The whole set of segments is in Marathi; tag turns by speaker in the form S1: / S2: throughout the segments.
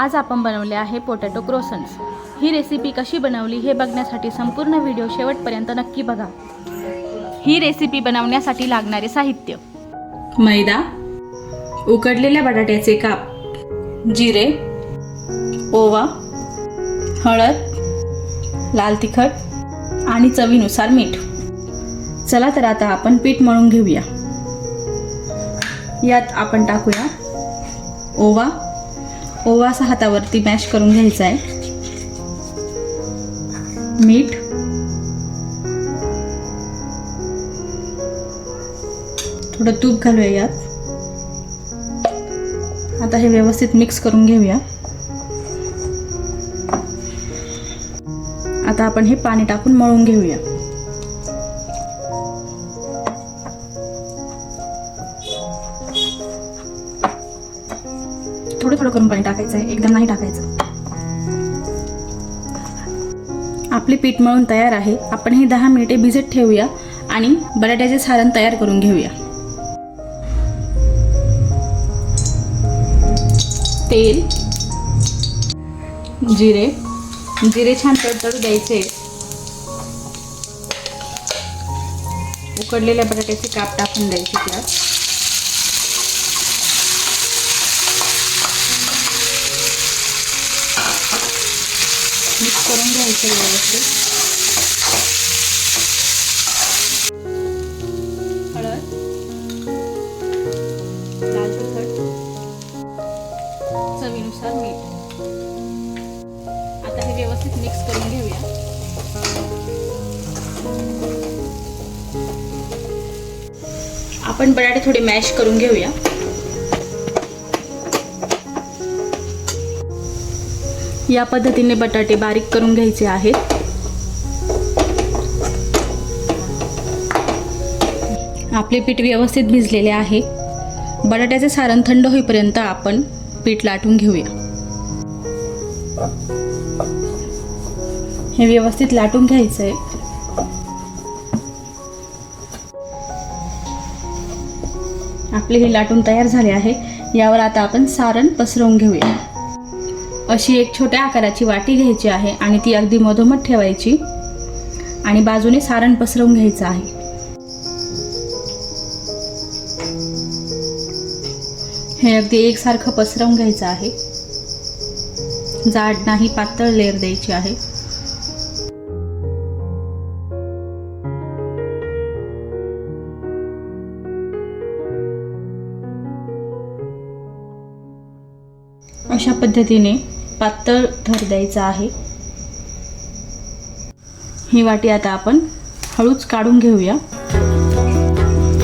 S1: आज आपण बनवले आहे पोटॅटो क्रोसन्स ही रेसिपी कशी बनवली हे बघण्यासाठी संपूर्ण व्हिडिओ शेवटपर्यंत नक्की बघा. ही रेसिपी बनवण्यासाठी लागणारे साहित्य. मैदा उकडलेल्या बटाट्याचे काप जिरे ओवा हळद लाल तिखट आणि चवीनुसार मीठ. चला तर आता आपण पीठ मळून घेऊया. यात आपण टाकूया ओवा ओवा असा हातावरती मॅश करून घ्यायचा आहे. मीठ. थोडं तूप घालूया यात. आता हे व्यवस्थित मिक्स करून घेऊया. आता आपण हे पाणी टाकून मळून घेऊया. थोडं थोडं करून पाणी टाकायचं आहे. एकदम नाही टाकायचं. आपले पीठ मळून तयार आहे. आपण हे दहा मिनिटे भिजत ठेवूया आणि बटाट्याचे सारण तयार करून घेऊया. तेल जिरे जिरे छान तडतडू द्यायचे. उकडलेल्या बटाट्याचे काप टाकून द्यायचे त्यात. करून घ्यायचं व्यवस्थित. हळद. लाल तिखट. चवीनुसार मीठ. आता हे व्यवस्थित मिक्स करून घेऊया. आपण बटाटे थोडे मॅश करून घेऊया. या पद्धतीने बटाटे बारीक करून घ्यायचे आहेत. आपले पीठ व्यवस्थित भिजलेले आहे. बटाट्याचे सारण थंड होईपर्यंत आपण पीठ लाटून घेऊया. हे व्यवस्थित लाटून घ्यायचं आहे आपले हे लाटून तयार झाले आहे. यावर आता आपण सारण पसरवून घेऊया. अशी एक छोट्या आकाराची वाटी घ्यायची आहे आणि ती अगदी मधोमध ठेवायची आणि बाजूने सारण पसरवून घ्यायचं आहे. हे अगदी एकसारखं पसरवून घ्यायचं आहे. जाड नाही पातळ लेअर द्यायची आहे. अशा पद्धतीने पातळ थर द्यायचा आहे. ही वाटी आता आपण हळूच काढून घेऊया.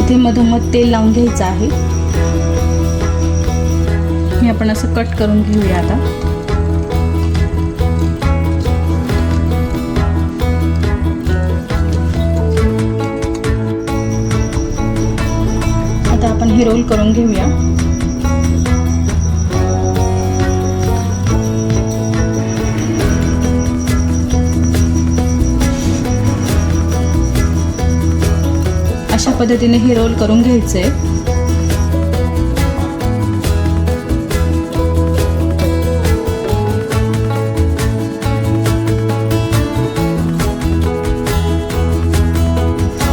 S1: इथे मधोमध तेल लावून घ्यायचं आहे. हे आपण असं कट करून घेऊया आता. आता आपण हे रोल करून घेऊया. अशा पद्धतीने हे रोल करून घ्यायचे.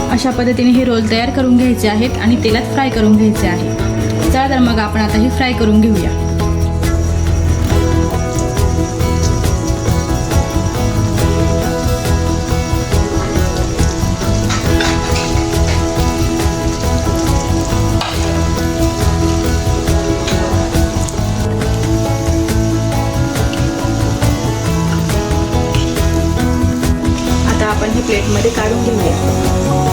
S1: अशा पद्धतीने हे रोल तयार करून घ्यायचे आहेत आणि तेलात फ्राय करून घ्यायचे आहे. चला तर मग आपण आता हे फ्राय करून घेऊया. आपण हे प्लेटमध्ये काढून घेऊया.